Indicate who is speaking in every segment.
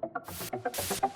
Speaker 1: Thank you.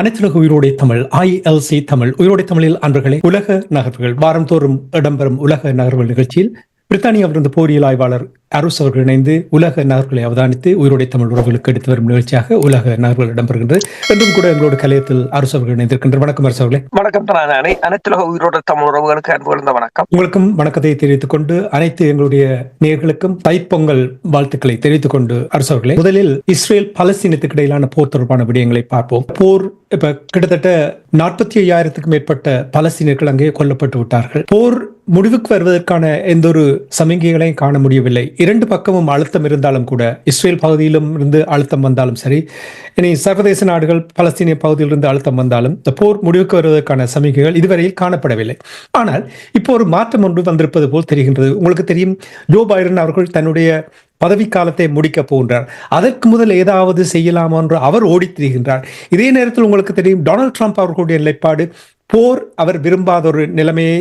Speaker 1: அனைத்துலக உயிரோடை Tamil ILC Tamil உயிரோடை தமிழில் அன்பர்களே உலக நகர்வுகள். வாரந்தோறும் இடம்பெறும் உலக நகர்வுகள் நிகழ்ச்சியில் பிரித்தானியாவிலிருந்து போரியல் ஆய்வாளர் அருஸ் அவர்கள் இணைந்து உலக நகர்வுகளை அவதானித்து உயிரோடை தமிழ் உறவுகளுக்கு எடுத்து வரும் நிகழ்ச்சியாக உலக நகர்வுகள் இடம்பெறுகின்றது. என்றும் கூட எங்களோட கலையத்தில் அருஸ் அவர்கள் இணைந்திருக்கின்ற வணக்கம் அரசு அவர்களே.
Speaker 2: வணக்கம் அனைத்துலக உயிரோட தமிழ் உறவுகளுக்கு அன்பு வணக்கம்.
Speaker 1: உங்களுக்கும் வணக்கத்தை தெரிவித்துக் கொண்டு அனைத்து எங்களுடைய நேர்களுக்கும் தைப்பொங்கல் வாழ்த்துக்களை தெரிவித்துக் கொண்டு அரசு அவர்களே. முதலில் இஸ்ரேல் பலஸ்தீனத்துக்கு இடையிலான போர் தொடர்பான விடயங்களை பார்ப்போம். போர் இப்ப கிட்டத்தட்ட நாற்பத்தி ஐயாயிரத்துக்கும் மேற்பட்ட பலஸ்தீனர்கள் அங்கே கொல்லப்பட்டு விட்டார்கள். போர் முடிவுக்கு வருவதற்கான எந்த ஒரு சமிகைகளையும் காண முடியவில்லை. இரண்டு பக்கமும் அழுத்தம் இருந்தாலும் கூட இஸ்ரேல் பகுதியிலும் இருந்து அழுத்தம் வந்தாலும் சரி இனி சர்வதேச நாடுகள் பலஸ்தீனிய பகுதியிலிருந்து அழுத்தம் வந்தாலும் இந்த போர் முடிவுக்கு வருவதற்கான சமிகைகள் இதுவரையில் காணப்படவில்லை. ஆனால் இப்போ ஒரு மாற்றம் ஒன்று வந்திருப்பது போல் தெரிகின்றது. உங்களுக்கு தெரியும் ஜோ பைடன் அவர்கள் தன்னுடைய பதவிக்காலத்தை முடிக்கப் போகின்றார். அதற்கு முதல் ஏதாவது செய்யலாமா என்று அவர் ஓடித் திரிகின்றார். இதே நேரத்தில் உங்களுக்கு தெரியும் டொனால்ட் ட்ரம்ப் அவர்களுடைய நிலைப்பாடு போர் அவர் விரும்பாத ஒரு நிலைமையை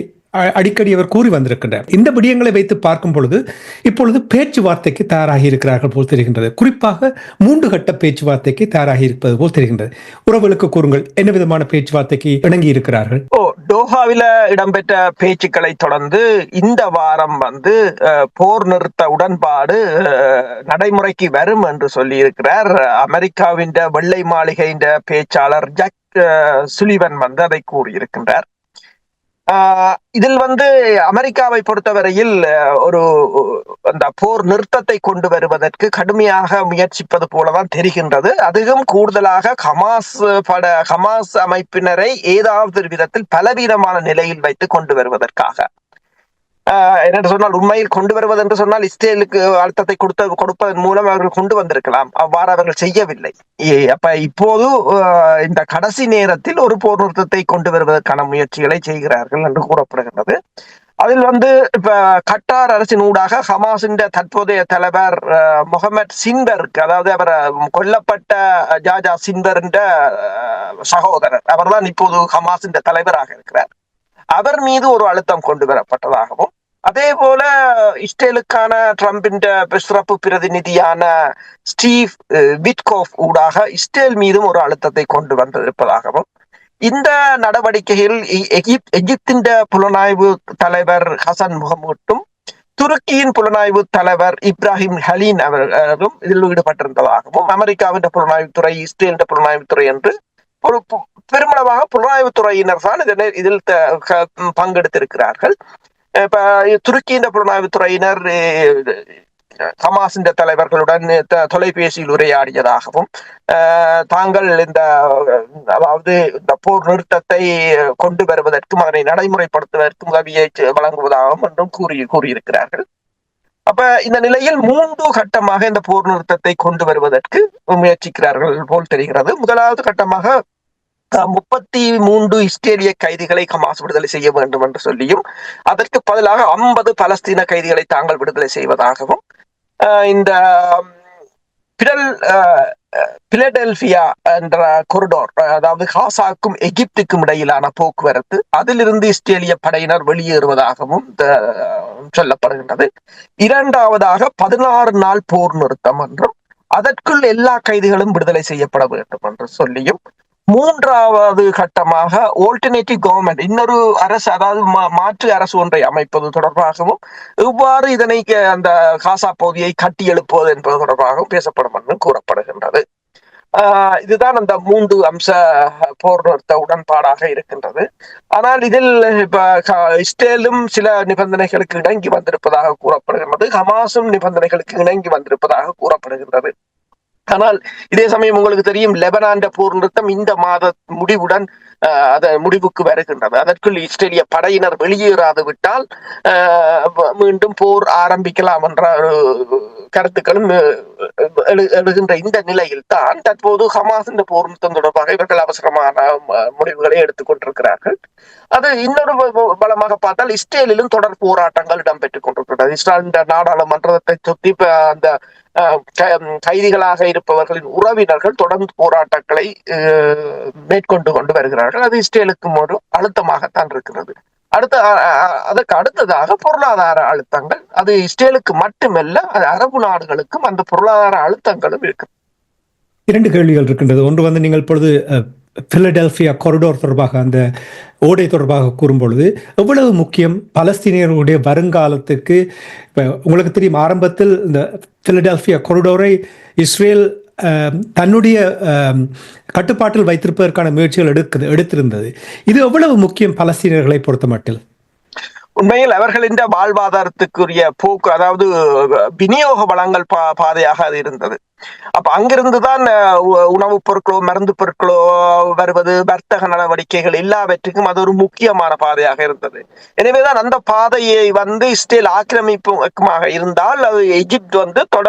Speaker 1: அடிக்கடி அவர் கூறி வந்திருக்கின்றார். இந்த விடயங்களை வைத்து பார்க்கும் பொழுது இப்பொழுது பேச்சுவார்த்தைக்கு தயாராகி இருக்கிறார்கள் போல் தெரிகின்றது. குறிப்பாக மூன்று கட்ட பேச்சுவார்த்தைக்கு தயாராகி இருப்பது போல் தெரிகின்றது. உறவுகளுக்கு கூறுங்கள் என்ன விதமான பேச்சுவார்த்தைக்கு இணங்கி இருக்கிறார்கள்?
Speaker 2: ஓ டோஹாவில இடம்பெற்ற பேச்சுக்களை தொடர்ந்து இந்த வாரம் வந்து அஹ், போர் நிறுத்த உடன்பாடு அஹ், நடைமுறைக்கு வரும் என்று சொல்லியிருக்கிறார். அமெரிக்காவின் வெள்ளை மாளிகையின் பேச்சாளர் ஜக் சுலிவன் வந்து அதை கூறியிருக்கின்றார். இதில் வந்து அமெரிக்காவை பொறுத்தவரையில் ஒரு அந்த போர் நிறுத்தத்தை கொண்டு வருவதற்கு கடுமையாக முயற்சிப்பது போலதான் தெரிகின்றது. அதுவும் கூடுதலாக ஹமாஸ் பட ஹமாஸ் அமைப்பினரை ஏதாவது ஒரு விதத்தில் பலவீனமான நிலையில் வைத்து கொண்டு வருவதற்காக. ஆஹ் என்னென்று சொன்னால் உண்மையில் கொண்டு வருவது என்று சொன்னால் இஸ்ரேலுக்கு அழுத்தத்தை கொடுத்த கொடுப்பதன் மூலம் அவர்கள் கொண்டு வந்திருக்கலாம். அவ்வாறு அவர்கள் செய்யவில்லை. அப்ப இப்போது ஆஹ் இந்த கடைசி நேரத்தில் ஒரு போர் நிறுத்தத்தை கொண்டு வருவதற்கான முயற்சிகளை செய்கிறார்கள் என்று கூறப்படுகின்றது. அதில் வந்து இப்ப கட்டார் அரசின் ஊடாக ஹமாஸின் தற்போதைய தலைவர் அஹ், முகமது சின்பர்க் அதாவது அவர் கொல்லப்பட்ட ஜாஜா சின்பரின் சகோதரர். அவர்தான் இப்போது ஹமாஸின் தலைவராக இருக்கிறார். அவர் மீது ஒரு அழுத்தம் கொண்டு வரப்பட்டதாகவும் அதே போல இஸ்ரேலுக்கான ட்ரம்பின் சிறப்பு பிரதிநிதியான ஸ்டீவ் விட்கோஃப் ஊடாக இஸ்ரேல் மீதும் ஒரு அழுத்தத்தை கொண்டு வந்திருப்பதாகவும் இந்த நடவடிக்கையில் எகிப்தின் புலனாய்வு தலைவர் ஹசன் முகமூட்டும் துருக்கியின் புலனாய்வு தலைவர் இப்ராஹிம் ஹலீன் அவர்களும் இதில் ஈடுபட்டிருந்ததாகவும் அமெரிக்காவின் புலனாய்வுத்துறை இஸ்ரேலின் புலனாய்வுத்துறை என்று ஒரு பெருமளவாக புலனாய்வுத்துறையினர் தான் இதனை இதில் பங்கெடுத்திருக்கிறார்கள். இப்ப துருக்கியின் புலனாய்வுத்துறையினர் ஹமாஸின் தலைவர்களுடன் தொலைபேசியில் உரையாடியதாகவும் தாங்கள் இந்த அதாவது இந்த போர் நிறுத்தத்தை கொண்டு வருவதற்கும் அதனை நடைமுறைப்படுத்துவதற்கும் உதவியை வழங்குவதாகவும் என்றும் கூறி கூறியிருக்கிறார்கள். அப்ப இந்த நிலையில் மூன்று கட்டமாக இந்த போர் நிறுத்தத்தை கொண்டு வருவதற்கு முயற்சிக்கிறார்கள் போல் தெரிகிறது. முதலாவது கட்டமாக முப்பத்தி மூன்று இஸ்ரேலிய கைதிகளை ஹமாஸ் விடுதலை செய்ய வேண்டும் என்று சொல்லியும் அதற்கு பதிலாக ஐம்பது பலஸ்தீன கைதிகளை தாங்கள் விடுதலை செய்வதாகவும் இந்த பிடல் பிலடெல்பியா என்ற கொரிடோர் அதாவது காசாக்கும் எகிப்துக்கும் இடையிலான போக்குவரத்து அதிலிருந்து இஸ்ரேலிய படையினர் வெளியேறுவதாகவும் சொல்லப்படுகின்றது. இரண்டாவதாக பதினாறு நாள் போர் நிறுத்தம் என்றும் அதற்குள் எல்லா கைதிகளும் விடுதலை செய்யப்பட வேண்டும் என்று சொல்லியும் மூன்றாவது கட்டமாக ஆல்டர்னேட்டிவ் கவர்மெண்ட் இன்னொரு அரசு அதாவது மாற்று அரசு ஒன்றை அமைப்பது தொடர்பாகவும் இவ்வாறு இதனை அந்த காசா பகுதியை கட்டி எழுப்புவது என்பது தொடர்பாகவும் பேசப்படும் என்று கூறப்படுகின்றது. ஆஹ் இதுதான் அந்த மூன்று அம்ச போர் நிறுத்த உடன்பாடாக இருக்கின்றது. ஆனால் இதில் இப்ப இஸ்ரேலும் சில நிபந்தனைகளுக்கு இணங்கி வந்திருப்பதாக கூறப்படுகின்றது. ஹமாஸும் நிபந்தனைகளுக்கு இணங்கி வந்திருப்பதாக கூறப்படுகின்றது. ஆனால் இதே சமயம் உங்களுக்கு தெரியும் லெபனான் போர் நிறுத்தம் இந்த மாத முடிவுடன் அஹ், முடிவுக்கு வருகின்றது. அதற்குள் இஸ்ரேலிய படையினர் வெளியேறாது விட்டால் மீண்டும் போர் ஆரம்பிக்கலாம் என்ற ஒரு கருத்துக்களும் எழுகின்ற இந்த நிலையில் தான் தற்போது ஹமாஸ் இந்த போர் நிறுத்தம் தொடர்பாக இவர்கள் அவசரமான முடிவுகளை எடுத்துக் கொண்டிருக்கிறார்கள். அது இன்னொரு பலமாக பார்த்தால் இஸ்ரேலிலும் தொடர் போராட்டங்கள் இடம்பெற்றுக் கொண்டிருக்கிறது இஸ்ரேல் இந்த நாடாளுமன்றத்தை சுத்தி அந்த கைதிகளாக இருப்பவர்களின் உறவினர்கள் தொடர்ந்து போராட்டங்களை மேற்கொண்டு கொண்டு வருகிறார்கள். அது இஸ்ரேலுக்கும் ஒரு அழுத்தமாகத்தான் இருக்கிறது. அடுத்த அதற்கு அடுத்ததாக பொருளாதார அழுத்தங்கள். அது இஸ்ரேலுக்கு மட்டுமல்ல அது அரபு நாடுகளுக்கும் அந்த பொருளாதார அழுத்தங்களும் இருக்கு
Speaker 1: இரண்டு கேள்விகள் இருக்கின்றது. ஒன்று வந்து நீங்கள் இப்பொழுது பிலடெல்பியா கொரிடோர் தொடர்பாக அந்த ஓடை தொடர்பாக கூறும்பொழுது எவ்வளவு முக்கியம்? பலஸ்தீனியர்களுடைய வருங்காலத்துக்கு இப்போ உங்களுக்கு தெரியும் ஆரம்பத்தில் இந்த பிலடெல்பியா கொரிடோரை இஸ்ரேல் அஹ், தன்னுடைய கட்டுப்பாட்டில் வைத்திருப்பதற்கான முயற்சிகள் எடுக்குது எடுத்திருந்தது. இது எவ்வளவு முக்கியம் பலஸ்தீனர்களை பொறுத்த மட்டில்?
Speaker 2: உண்மையில் அவர்களின் வாழ்வாதாரத்துக்குரிய போக்கு அதாவது விநியோக வளங்கள் பா பாதையாக அது இருந்தது. அப்ப அங்கிருந்துதான் உணவுப் பொருட்களோ மருந்து பொருட்களோ வருவது வர்த்தக நடவடிக்கைகள் எல்லாவற்றுக்கும் அது ஒரு முக்கியமான பாதையாக இருந்தது. எனவேதான் அந்த பாதையை வந்து இஸ்ரேல் ஆக்கிரமிப்புமாக இருந்தால் அது எகிப்து வந்து தொட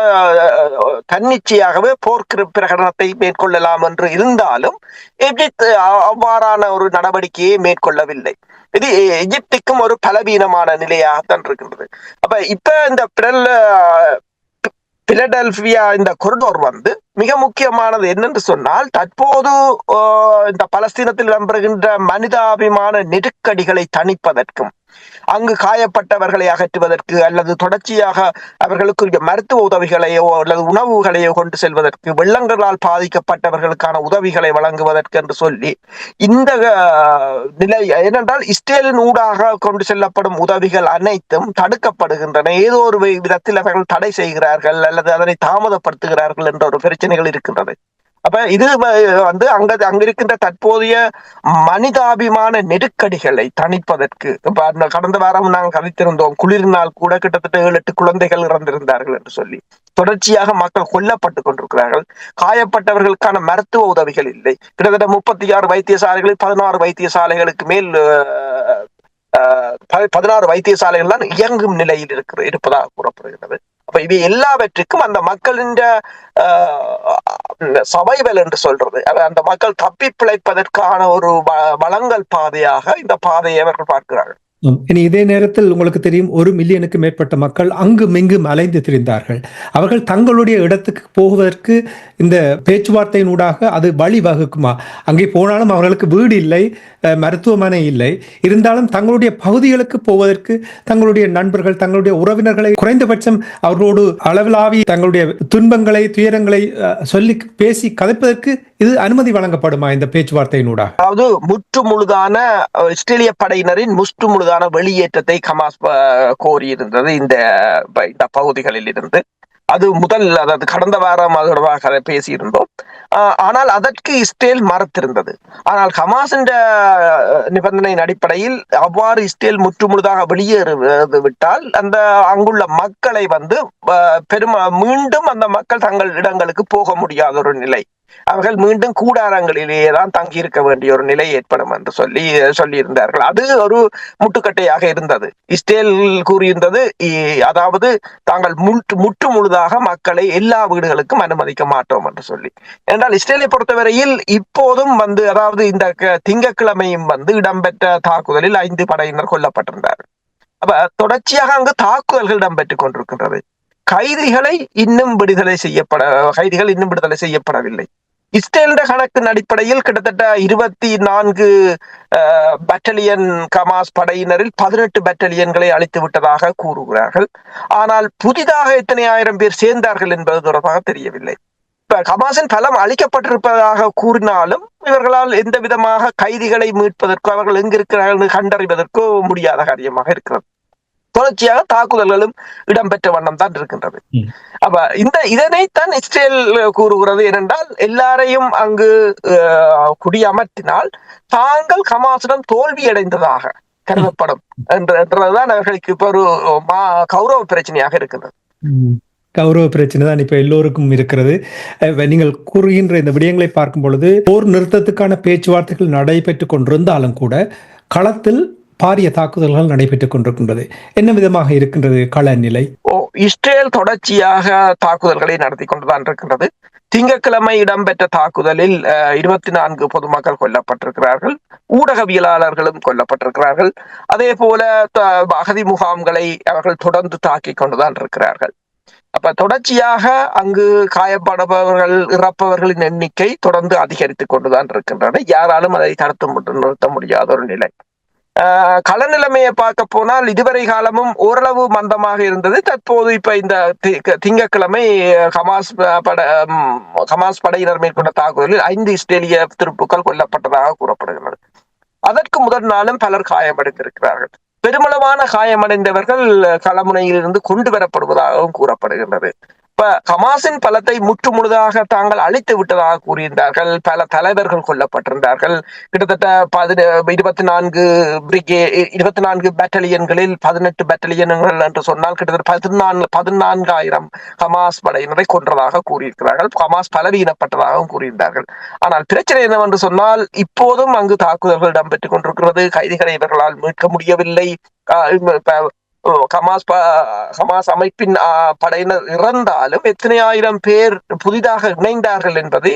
Speaker 2: தன்னிச்சையாகவே போர்க்கிற பிரகடனத்தை மேற்கொள்ளலாம் என்று இருந்தாலும் எகிப்து அவ்வாறான ஒரு நடவடிக்கையை மேற்கொள்ளவில்லை. இது எகிப்துக்கும் ஒரு பலவீனமான நிலையாகத்தான் இருக்கின்றது. அப்ப இப்ப இந்த பிரெல் பிலடெல்பியா இந்த கொரிடோர் வந்து மிக முக்கியமானது என்னென்று சொன்னால் தற்போது ஆஹ், இந்த பலஸ்தீனத்தில் இடம்பெறுகின்ற மனிதாபிமான நெருக்கடிகளை தணிப்பதற்கும் அங்கு காயப்பட்டவர்களை அகற்றுவதற்கு அல்லது தொடர்ச்சியாக அவர்களுக்குரிய மருத்துவ உதவிகளையோ அல்லது உணவுகளையோ கொண்டு செல்வதற்கு வெள்ளங்களால் பாதிக்கப்பட்டவர்களுக்கான உதவிகளை வழங்குவதற்கு என்று சொல்லி இந்த நிலை ஏனென்றால் இஸ்ரேலின் ஊடாக கொண்டு செல்லப்படும் உதவிகள் அனைத்தும் தடுக்கப்படுகின்றன. ஏதோ ஒரு விதத்தில் அவர்கள் தடை செய்கிறார்கள் அல்லது அதனை தாமதப்படுத்துகிறார்கள் என்ற ஒரு பிரச்சனைகள் இருக்கின்றது அப்ப இது வந்து அங்க அங்க இருக்கின்ற தற்போதைய மனிதாபிமான நெருக்கடிகளை தணிப்பதற்கு இப்ப கடந்த வாரம் நாங்கள் கதைத்திருந்தோம் குளிர்னால் கூட கிட்டத்தட்ட ஏழு எட்டு குழந்தைகள் இறந்திருந்தார்கள் என்று சொல்லி. தொடர்ச்சியாக மக்கள் கொல்லப்பட்டு கொண்டிருக்கிறார்கள். காயப்பட்டவர்களுக்கான மருத்துவ உதவிகள் இல்லை. கிட்டத்தட்ட முப்பத்தி ஆறு வைத்தியசாலைகளில் பதினாறு வைத்தியசாலைகளுக்கு மேல் அஹ், பதினாறு வைத்தியசாலைகள் தான் இயங்கும் நிலையில் இருக்கிற இருப்பதாக கூறப்படுகிறது. அப்ப இது எல்லாவற்றுக்கும் அந்த மக்களின் சவைவல் என்று சொல்றது. அந்த மக்கள் தப்பி பிழைப்பதற்கான ஒரு வ- வளங்கள் பாதையாக இந்த பாதையை அவர்கள் பார்க்கிறார்கள்.
Speaker 1: இனி இதே நேரத்தில் உங்களுக்கு தெரியும் ஒரு மில்லியனுக்கு மேற்பட்ட மக்கள் அங்கும் இங்கும் அலைந்து திரிந்தார்கள். அவர்கள் தங்களுடைய இடத்துக்கு போவதற்கு இந்த பேச்சுவார்த்தையினூடாக அது வழி வகுக்குமா? அங்கே போனாலும் அவர்களுக்கு வீடு இல்லை மருத்துவமனை இல்லை. இருந்தாலும் தங்களுடைய பகுதிகளுக்கு போவதற்கு தங்களுடைய நண்பர்கள் தங்களுடைய உறவினர்களை குறைந்தபட்சம் அவர்களோடு அளவிலாவி தங்களுடைய துன்பங்களை துயரங்களை சொல்லி பேசி கதைப்பதற்கு இது அனுமதி வழங்கப்படுமா இந்த பேச்சுவார்த்தையினூடாக
Speaker 2: அதாவது முற்று முழுதான இஸ்ரேலிய படையினரின் முற்று முழுதான வெளியேற்றத்தை ஹமாஸ் கோரியிருந்தது இந்த இந்த பகுதிகளில் இருந்து அது முதல் அதாவது கடந்த வாரம் அது தொடர்பாக பேசியிருந்தோம் ஆனால் அதற்கு இஸ்ரேல் மறுத்திருந்தது. ஆனால் ஹமாஸ் என்ற நிபந்தனையின் அடிப்படையில் அவ்வாறு இஸ்ரேல் முற்றுமுழுதாக வெளியேறு விட்டால் அந்த அங்குள்ள மக்களை வந்து பெரும மீண்டும் அந்த மக்கள் தங்கள் இடங்களுக்கு போக முடியாத ஒரு நிலை. அவர்கள் மீண்டும் கூடாரங்களிலேயே தான் தங்கி இருக்க வேண்டிய ஒரு நிலை ஏற்படும் என்று சொல்லி சொல்லியிருந்தார்கள். அது ஒரு முட்டுக்கட்டையாக இருந்தது. இஸ்ரேல் கூறியிருந்தது அதாவது தாங்கள் முற்று முற்று முழுதாக மக்களை எல்லா வீடுகளுக்கும் அனுமதிக்க மாட்டோம் என்று சொல்லி. என்றால் இஸ்ரேலை பொறுத்தவரையில் இப்போதும் வந்து அதாவது இந்த க- திங்கட்கிழமையும் வந்து இடம்பெற்ற தாக்குதலில் ஐந்து படையினர் கொல்லப்பட்டிருந்தார்கள். அப்ப தொடர்ச்சியாக அங்கு தாக்குதல்கள் இடம்பெற்றுக் கொண்டிருக்கின்றது. கைதிகளை இன்னும் விடுதலை செய்யப்பட கைதிகள் இன்னும் விடுதலை செய்யப்படவில்லை. இஸ்ரேலிட கணக்கின் அடிப்படையில் கிட்டத்தட்ட இருபத்தி நான்கு பட்டலியன் கமாஸ் படையினரில் பதினெட்டு பட்டலியன்களை அழித்து விட்டதாக கூறுகிறார்கள். ஆனால் புதிதாக எத்தனை ஆயிரம் பேர் சேர்ந்தார்கள் என்பது தொடர்பாக தெரியவில்லை. இப்ப கமாஸின் பலம் அளிக்கப்பட்டிருப்பதாக கூறினாலும் இவர்களால் எந்த விதமாக கைதிகளை மீட்பதற்கோ அவர்கள் எங்கிருக்கிறார்கள் என்று கண்டறிவதற்கோ முடியாத காரியமாக இருக்கிறது. தொடர்ச்சியாக தாக்குதல்களும் இடம்பெற்ற வண்ணம் தான் இருக்கின்றது. அப்ப இந்த இதனைத்தான் இஸ்ரேல் கூறுகிறது ஏனென்றால் எல்லாரையும் அங்கு குடியமர்த்தினால் தாங்கள் ஹமாஸிடம் தோல்வி அடைந்ததாக கருதப்படும் என்ற- என்றதுதான் அவர்களுக்கு இப்ப ஒரு கௌரவ பிரச்சனையாக இருக்கின்றது.
Speaker 1: கௌரவ பிரச்சனை தான் இப்ப எல்லோருக்கும் இருக்கிறது நீங்கள் கூறுகின்ற இந்த விடயங்களை பார்க்கும் பொழுது போர் நிறுத்தத்துக்கான பேச்சுவார்த்தைகள் நடைபெற்றுக் கொண்டிருந்தாலும் கூட களத்தில் பாரிய தாக்குதல்கள் நடைபெற்றுக் கொண்டிருக்கின்றது. என்ன விதமாக இருக்கின்றது கள நிலை
Speaker 2: ஓ இஸ்ரேல் தொடர்ச்சியாக தாக்குதல்களை நடத்தி கொண்டுதான் இருக்கின்றது. திங்கட்கிழமை இடம்பெற்ற தாக்குதலில் இருபத்தி நான்கு பொதுமக்கள் கொல்லப்பட்டிருக்கிறார்கள். ஊடகவியலாளர்களும் கொல்லப்பட்டிருக்கிறார்கள். அதே போல த- அகதி முகாம்களை அவர்கள் தொடர்ந்து தாக்கிக் கொண்டுதான் இருக்கிறார்கள். அப்ப தொடர்ச்சியாக அங்கு காயப்படுபவர்கள் இறப்பவர்களின் எண்ணிக்கை தொடர்ந்து அதிகரித்துக் கொண்டுதான் இருக்கின்றன யாராலும் அதை தடுத்து நிறுத்த முடியாத ஒரு நிலை. கள நிலைமையை பார்க்க போனால் இதுவரை காலமும் ஓரளவு மந்தமாக இருந்தது. தற்போது இப்ப இந்த திங்கக்கிழமை திங்கட்கிழமை ஹமாஸ் பட ஹமாஸ் படையினர் மேற்கொண்ட தாக்குதலில் ஐந்து இஸ்ரேலிய துருப்புக்கள் கொல்லப்பட்டதாக கூறப்படுகிறது. அதற்கு முதல் நாளும் பலர் காயமடைந்திருக்கிறார்கள். பெருமளவான காயமடைந்தவர்கள் களமுனையிலிருந்து கொண்டு வரப்படுவதாகவும் கூறப்படுகின்றது. இப்ப ஹமாஸின் பலத்தை முற்று முழுதாக தாங்கள் அழித்து விட்டதாக கூறியிருந்தார்கள். பல தலைவர்கள் கொல்லப்பட்டிருந்தார்கள். கிட்டத்தட்ட பதின இருபத்தி நான்கு பிரிகே இருபத்தி நான்கு பேட்டலியன்களில் பதினெட்டு பேட்டலியன்கள் என்று சொன்னால் கிட்டத்தட்ட பதினான்கு பதினான்காயிரம் ஹமாஸ் படையினரை கொன்றதாக கூறியிருக்கிறார்கள். ஹமாஸ் பலவீனப்பட்டதாகவும் கூறியிருந்தார்கள். ஆனால் பிரச்சனை என்னவென்று சொன்னால் இப்போதும் அங்கு தாக்குதல்கள் இடம்பெற்றுக் கொண்டிருக்கிறது. கைதிகளை இவர்களால் மீட்க முடியவில்லை. ஹமாஸ் ஹமாஸ் அமைப்பின் படையினர் இறந்தாலும் எத்தனை ஆயிரம் பேர் புதிதாக இணைந்தார்கள் என்பது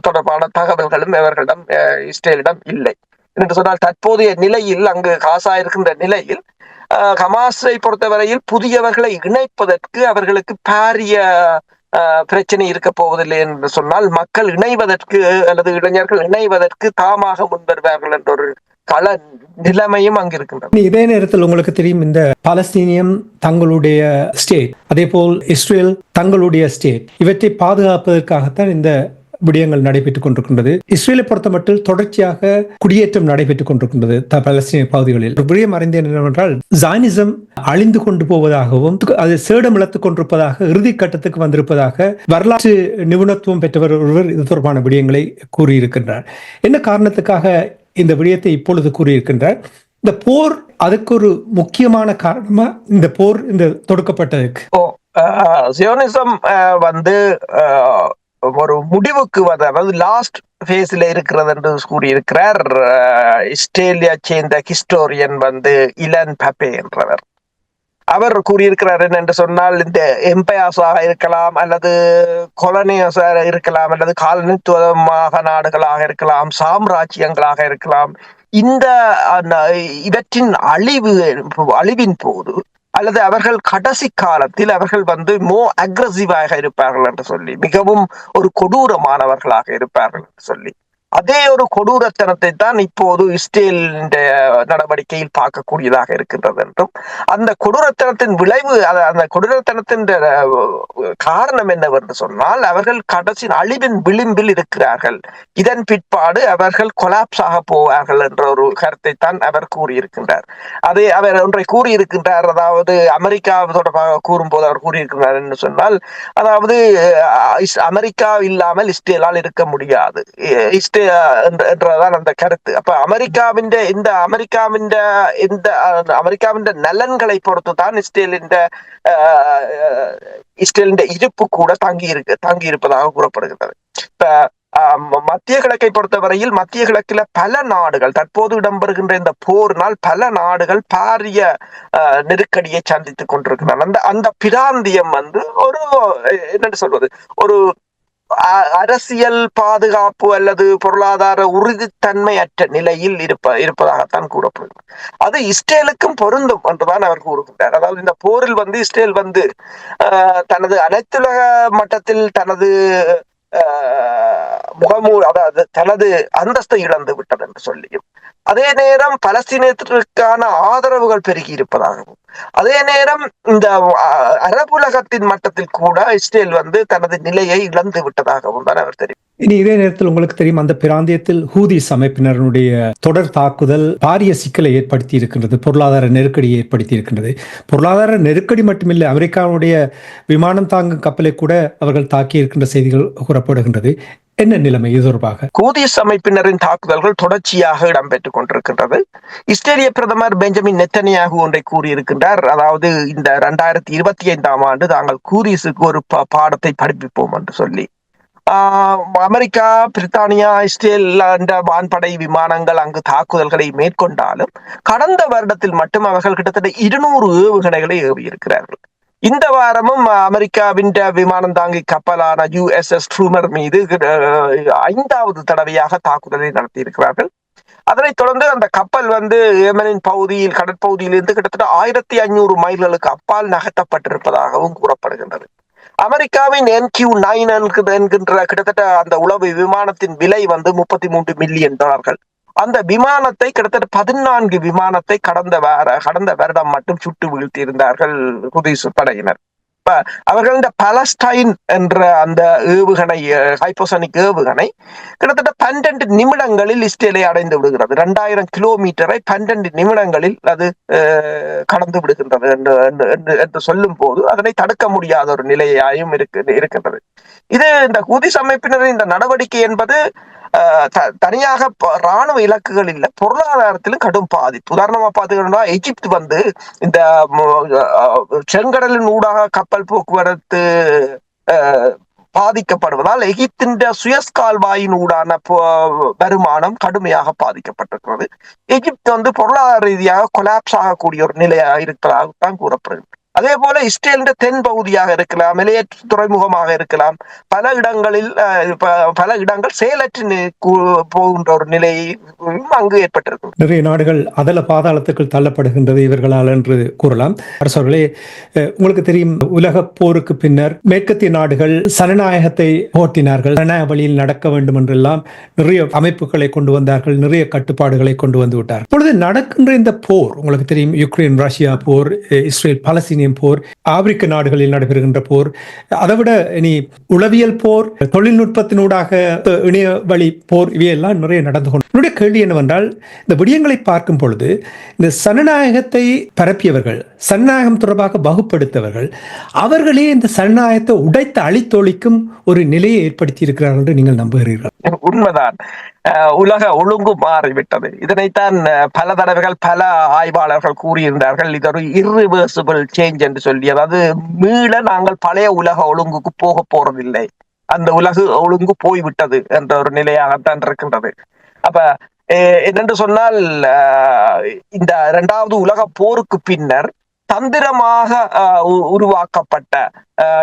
Speaker 2: தொடர்பான தகவல்களும் இவர்களிடம் இஸ்ரேலிடம் இல்லை என்று சொன்னால் தற்போதைய நிலையில் அங்கு காசா இருக்கின்ற நிலையில் ஹமாஸை பொறுத்தவரையில் புதியவர்களை இணைப்பதற்கு அவர்களுக்கு பாரிய பிரச்சனை இருக்க போவதில்லை என்று சொன்னால் மக்கள் இணைவதற்கு அல்லது இளைஞர்கள் இணைவதற்கு தாமாக முன்வருவார்கள் என்ற ஒரு கள நிலைமையும் அங்கு இருக்கின்றது.
Speaker 1: இதே நேரத்தில் உங்களுக்கு தெரியும் இந்த பாலஸ்தீனியம் தங்களுடைய ஸ்டேட் அதே போல் இஸ்ரேல் தங்களுடைய ஸ்டேட் இவற்றை பாதுகாப்பதற்காகத்தான் இந்த விடயங்கள் நடைபெற்றுக் கொண்டிருக்கின்றது. இஸ்ரேலை பொறுத்தமட்டில் தொடர்ச்சியாக குடியேற்றம் நடைபெற்றுக் கொண்டிருக்கின்றது பலஸ்தீன பகுதிகளில். விடயம் அறிந்தேன் என்னவென்றால் ஜானிசம் அழிந்து கொண்டு போவதாகவும் அது சேடம் இழத்துக் கொண்டிருப்பதாக இறுதி கட்டத்துக்கு வந்திருப்பதாக வரலாற்று நிபுணத்துவம் பெற்றவர் ஒருவர் இது தொடர்பான விடயங்களை கூறியிருக்கின்றார். என்ன காரணத்துக்காக இந்த விடயத்தை இப்பொழுது கூறியிருக்கின்றார். இந்த போர் அதுக்கு ஒரு முக்கியமான காரணமா இந்த போர் இந்த தொடுக்கப்பட்டதுக்கு?
Speaker 2: சியோனிசம் வந்து ஒரு முடிவுக்கு வந்த அதாவது லாஸ்ட் ஃபேஸ்ல இருக்கிறது என்று கூறியிருக்கிறார் அஹ், இஸ்ரேலியா சேர்ந்த ஹிஸ்டோரியன் வந்து இலன் பப்பே என்றவர். அவர் கூறியிருக்கிறார் என்று சொன்னால் இந்த எம்பையாஸாக இருக்கலாம் அல்லது கொலனியஸாக இருக்கலாம் அல்லது காலனித்துவமாக நாடுகளாக இருக்கலாம் சாம்ராஜ்யங்களாக இருக்கலாம். இந்த அஹ், இவற்றின் அழிவு அழிவின் போது அல்லது அவர்கள் கடைசி காலத்தில் அவர்கள் வந்து மோ அக்ரசிவாக இருப்பார்கள் என்று சொல்லி மிகவும் ஒரு கொடூரமானவர்களாக இருப்பார்கள் என்று சொல்லி. அதே ஒரு கொடூரத்தனத்தை தான் இப்போது இஸ்ரேல் நடவடிக்கையில் பார்க்கக்கூடியதாக இருக்கின்றது என்றும் அந்த கொடூரத்தனத்தின் விளைவு அந்த கொடூரத்தனத்தின் காரணம் என்னவென்று சொன்னால் அவர்கள் கடைசி அழிவின் விளிம்பில் இருக்கிறார்கள். இதன் பிற்பாடு அவர்கள் கொலாப்ஸ் ஆக போவார்கள் என்ற ஒரு கருத்தை தான் அவர் கூறியிருக்கின்றார். அதை அவர் ஒன்றை கூறியிருக்கின்றார் அதாவது அமெரிக்கா தொடர்பாக கூறும்போது அவர் கூறியிருக்கிறார் என்று சொன்னால் அதாவது அமெரிக்கா இல்லாமல் இஸ்ரேலால் இருக்க முடியாது. இஸ்ரே என்றதான் அந்த கருத்து. அப்ப அமெரிக்காவின் இந்த அமெரிக்காவின் இந்த அஹ், அமெரிக்காவின் நலன்களை பொறுத்து தான் இஸ்ரேலின் இஸ்ரேலின் இருப்பு கூட தங்கி இருக்கு தங்கி இருப்பதாக கூறப்படுகிறது இப்ப ஆஹ் மத்திய கிழக்கை பொறுத்தவரையில் மத்திய கிழக்கில் பல நாடுகள் தற்போது இடம்பெறுகின்ற இந்த போரினால் பல நாடுகள் பாரிய நெருக்கடியை சந்தித்துக் கொண்டிருக்கிறார் அந்த அந்த பிராந்தியம் வந்து ஒரு என்னென்னு சொல்வது? ஒரு அரசியல் பாதுகாப்பு அல்லது பொருளாதார உறுதித்தன்மையற்ற நிலையில் இருப்ப இருப்பதாகத்தான் கூறப்படுகிறது. அது இஸ்ரேலுக்கும் பொருந்தும் என்றுதான் அவர் கூறுகின்றார். அதாவது இந்த போரில் வந்து இஸ்ரேல் வந்து ஆஹ், தனது அனைத்துலக மட்டத்தில் தனது ஆஹ், முகமூ அதாவது தனது அந்தஸ்தை இழந்து விட்டது என்று சொல்லியும் அதே நேரம் பலஸ்தீனத்திற்கான ஆதரவுகள் பெருகி இருப்பதாகவும் அதே நேரம் இந்த அரபுலகத்தின் மட்டத்தில் கூட இஸ்ரேல் வந்து தனது நிலையை இழந்து விட்டதாகவும் தான் அவர் தெரியும்
Speaker 1: இனி இதே நேரத்தில் உங்களுக்கு தெரியும் அந்த பிராந்தியத்தில் ஹூதிஸ் அமைப்பினருடைய தொடர் தாக்குதல் பாரிய சிக்கலை ஏற்படுத்தி இருக்கின்றது பொருளாதார நெருக்கடியை ஏற்படுத்தி இருக்கின்றது. பொருளாதார நெருக்கடி மட்டுமில்லை அமெரிக்காவுடைய விமானம் தாங்கும் கப்பலை கூட அவர்கள் தாக்கி இருக்கின்ற செய்திகள் கூறப்படுகின்றது. என்ன நிலைமை இது தொடர்பாக
Speaker 2: கூதிஸ் அமைப்பினரின் தாக்குதல்கள் தொடர்ச்சியாக இடம்பெற்றுக் கொண்டிருக்கின்றது. இஸ்ரேலிய பிரதமர் பெஞ்சமின் நெத்தனியாக ஒன்றை கூறியிருக்கின்றார். அதாவது இந்த இரண்டாயிரத்தி இருபத்தி ஐந்தாம் ஆண்டு தாங்கள் கூதிஸுக்கு ஒரு பாடத்தை படிப்பிப்போம் என்று சொல்லி. அமெரிக்கா பிரித்தானியா இஸ்ரேல் என்ற வான்படை விமானங்கள் அங்கு தாக்குதல்களை மேற்கொண்டாலும் கடந்த வருடத்தில் மட்டும் அவர்கள் கிட்டத்தட்ட இருநூறு ஏவுகணைகளை ஏவியிருக்கிறார்கள். இந்த வாரமும் அமெரிக்காவின் விமானம் தாங்கி கப்பலான யுஎஸ்எஸ் ட்ரூமர் மீது ஐந்தாவது தடவையாக தாக்குதலை நடத்தியிருக்கிறார்கள். அதனைத் தொடர்ந்து அந்த கப்பல் வந்து ஏமனின் பகுதியில் கடற்பகுதியிலிருந்து கிட்டத்தட்ட ஆயிரத்தி ஐநூறு மைல்களுக்கு அப்பால் நகர்த்தப்பட்டிருப்பதாகவும் கூறப்படுகின்றது. அமெரிக்காவின் என்கியூ நைன் என்கின்ற கிட்டத்தட்ட அந்த உளவு விமானத்தின் விலை வந்து முப்பத்தி மூன்று மில்லியன் டாலர்கள். அந்த விமானத்தை கிட்டத்தட்ட பதினான்கு விமானத்தை கடந்த வார கடந்த வருடம் மட்டும் சுட்டு வீழ்த்தியிருந்தார்கள் குதிசு படையினர். அவர்கள் இந்த பலஸ்டைன் என்ற அந்த ஏவுகணை ஹைப்போசனிக் ஏவுகணை கிட்டத்தட்ட பன்னெண்டு நிமிடங்களில் இஸ்ரேலை அடைந்து விடுகிறது. இரண்டாயிரம் கிலோமீட்டரை பன்னெண்டு நிமிடங்களில் அது அஹ், கடந்து விடுகின்றது என்று என்று- என்று- சொல்லும் போது அதனை தடுக்க முடியாத ஒரு நிலையாயும் இருக்கு இருக்கின்றது. இது இந்த குதிஸ் அமைப்பினரின் இந்த நடவடிக்கை என்பது தனியாக ராணுவ இலக்குகள் இல்லை. பொருளாதாரத்திலும் கடும் பாதிப்பு. உதாரணமா பாத்துக்கிட்டோம்னா எகிப்து வந்து இந்த செங்கடலின் ஊடாக கப்பல் போக்குவரத்து பாதிக்கப்படுவதால் எகிப்தின் சுயஸ் கால்வாயின் ஊடான வருமானம் கடுமையாக பாதிக்கப்பட்டிருக்கிறது. எகிப்து வந்து பொருளாதார ரீதியாக கொலாப்ஸ் ஆகக்கூடிய ஒரு நிலையாக இருக்கிறதாகத்தான் கூறப்படுகிறது. அதே போல இஸ்ரேலின் தென் பகுதியாக இருக்கலாம் இளைய துறைமுகமாக இருக்கலாம். பல இடங்களில் பல இடங்கள் செயலற்று போகின்ற ஒரு நிலையும் அங்கு ஏற்பட்டிருக்கும்.
Speaker 1: நிறைய நாடுகள் அதல பாதாளத்துக்கு தள்ளப்படுகின்றது இவர்களால் என்று கூறலாம். அரசர்களே உங்களுக்கு தெரியும் உலக போருக்கு பின்னர் மேற்கத்திய நாடுகள் சனநாயகத்தை போட்டினார்கள் சனநாயக வழியில் நடக்க வேண்டும் என்றெல்லாம் நிறைய அமைப்புகளை கொண்டு வந்தார்கள் நிறைய கட்டுப்பாடுகளை கொண்டு வந்து விட்டார் இப்பொழுது நடக்கின்ற இந்த போர் உங்களுக்கு தெரியும் யுக்ரைன் ரஷ்யா போர் இஸ்ரேல் பாலஸ்தீனிய import ஆப்பிரிக்க நாடுகளில் நடைபெறுகின்ற போர். அதைவிட இனி உளவியல் போர் தொழில்நுட்பத்தினூடாக இணைய வழி போர் இவையெல்லாம் நிறைய நடந்து கொண்டு. என்னுடைய கேள்வி என்னவென்றால் இந்த விடயங்களை பார்க்கும் பொழுது இந்த சனநாயகத்தை பரப்பியவர்கள் சனநாயகம் தொடர்பாக வகுப்படுத்தவர்கள் அவர்களே இந்த சனநாயகத்தை உடைத்து அழித்தொழிக்கும் ஒரு நிலையை ஏற்படுத்தி இருக்கிறார்கள் என்று நீங்கள் நம்புகிறீர்கள்?
Speaker 2: உண்மைதான். உலக ஒழுங்கு மாறிவிட்டது. இதனைத்தான் பல தடவைகள் பல ஆய்வாளர்கள் கூறியிருந்தார்கள். இது ஒரு இர்ரிவர்சிபிள் சேஞ்ச் என்று சொல்லி அதாவது மீள நாங்கள் பழைய உலக ஒழுங்குக்கு போக போறதில்லை. அந்த உலகு ஒழுங்கு போய்விட்டது என்ற ஒரு நிலையாகத்தான் இருக்கின்றது. அப்ப அஹ், என்னென்று சொன்னால் இந்த இரண்டாவது உலக போருக்கு பின்னர் தந்திரமாக உருவாக்கப்பட்ட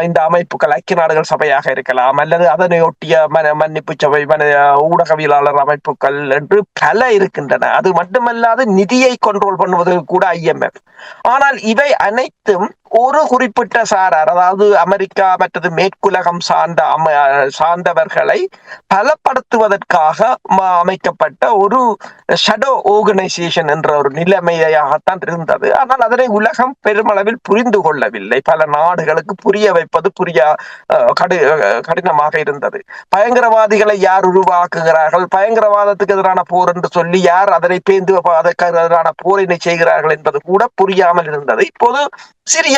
Speaker 2: இந்த அமைப்புகள் ஐக்கிய நாடுகள் சபையாக இருக்கலாம் அல்லது அதனையொட்டிய மன மன்னிப்பு சபை மன ஊடகவியலாளர் அமைப்புகள் என்று பல இருக்கின்றன. அது மட்டுமல்லாது நிதியை கண்ட்ரோல் பண்ணுவது கூட ஐஎம்எஃப் ஆனால் இவை அனைத்தும் ஒரு குறிப்பிட்ட சாரார் அதாவது அமெரிக்கா மற்றது மேற்குலகம் சார்ந்த சார்ந்தவர்களை பலப்படுத்துவதற்காக அமைக்கப்பட்ட ஒரு ஷடோ ஆர்கனைசேஷன் என்ற ஒரு நிலைமையாகத்தான் இருந்தது. ஆனால் அதனை உலகம் பெருமளவில் புரிந்து கொள்ளவில்லை. பல நாடுகளுக்கு புரிய வைப்பது புரிய அஹ், கடி கடினமாக இருந்தது. பயங்கரவாதிகளை யார் உருவாக்குகிறார்கள்? பயங்கரவாதத்துக்கு எதிரான போர் என்று சொல்லி யார் அதனை பேந்து அதற்கு எதிரான போரினை செய்கிறார்கள் என்பது கூட புரியாமல் இருந்தது. இப்போது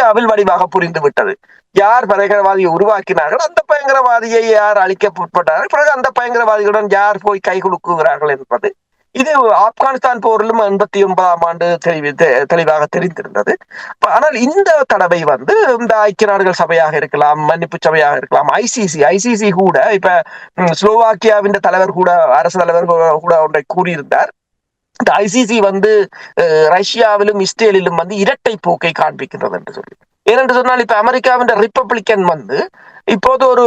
Speaker 2: சிரியாவில் வடிவாக புரிந்து விட்டது. யார் பயங்கரவாதியை உருவாக்கினார்கள்? அந்த பயங்கரவாதியை யார் அழிக்கப்பட்டார்கள் பிறகு அந்த பயங்கரவாதிகளுடன் யார் போய் கை குலுக்குகிறார்கள் என்பது. இது ஆப்கானிஸ்தான் போரிலும் எண்பத்தி ஒன்பதாம் ஆண்டு தெளிவு தெ- தெளிவாக தெரிந்திருந்தது. ஆனால் இந்த தடவை வந்து இந்த ஐக்கிய நாடுகள் சபையாக இருக்கலாம் மன்னிப்பு சபையாக இருக்கலாம் ஐசிசி ஐசிசி கூட இப்ப ஸ்லோவாக்கியாவின் தலைவர் கூட அரசு தலைவர் கூட ஒன்றை கூறியிருந்தார். இந்த ஐசிசி வந்து ரஷ்யாவிலும் இஸ்ரேலிலும் வந்து இரட்டை போக்கை காண்பிக்கின்றது என்று சொல்லி. ஏனென்று சொன்னால் இப்ப அமெரிக்காவின் ரிப்பப்ளிக்கன் வந்து இப்போது ஒரு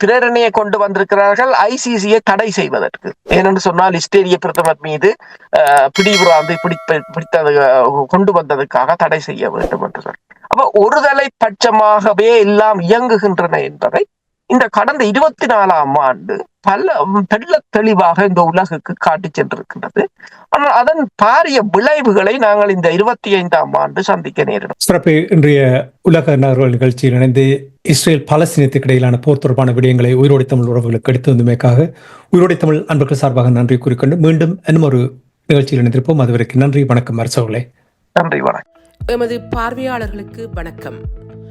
Speaker 2: பிரேரணையை கொண்டு வந்திருக்கிறார்கள் ஐசிசியை தடை செய்வதற்கு. ஏனென்று சொன்னால் இஸ்ரேலிய பிரதமர் மீது அஹ், பிடிபுறாந்து பிடிப்ப பிடித்தது கொண்டு வந்ததுக்காக தடை செய்ய வேண்டும் என்று சொல்லி. அப்ப ஒருதலை பட்சமாகவே எல்லாம் இயங்குகின்றன என்பதை இந்த கடந்த இருபத்தி நாலாம் ஆண்டு பல தெள்ள தெளிவாக இந்த உலகுக்கு காட்டி சென்றிருக்கின்றது ஆனால் அதன் பாரிய விளைவுகளை நாங்கள் இந்த இருபத்தி ஐந்தாம் ஆண்டு சந்திக்க நேரிடும்.
Speaker 1: சிறப்பு இன்றைய உலக நகர்வல் நிகழ்ச்சியில் இணைந்து இஸ்ரேல் பாலஸ்தீனத்துக்கு இடையிலான போர் தொடர்பான விடயங்களை உயிரோடை தமிழ் உறவுகளுக்கு எடுத்து வந்தமைக்காக உயிரோடை தமிழ் அன்பர்கள் சார்பாக நன்றி கூறிக்கொண்டு மீண்டும் இன்னும் ஒரு நிகழ்ச்சியில் இணைந்திருப்போம். அதுவரைக்கும் நன்றி வணக்கம் அரசவர்களே.
Speaker 2: நன்றி வணக்கம்.
Speaker 3: எமது பார்வையாளர்களுக்கு வணக்கம்.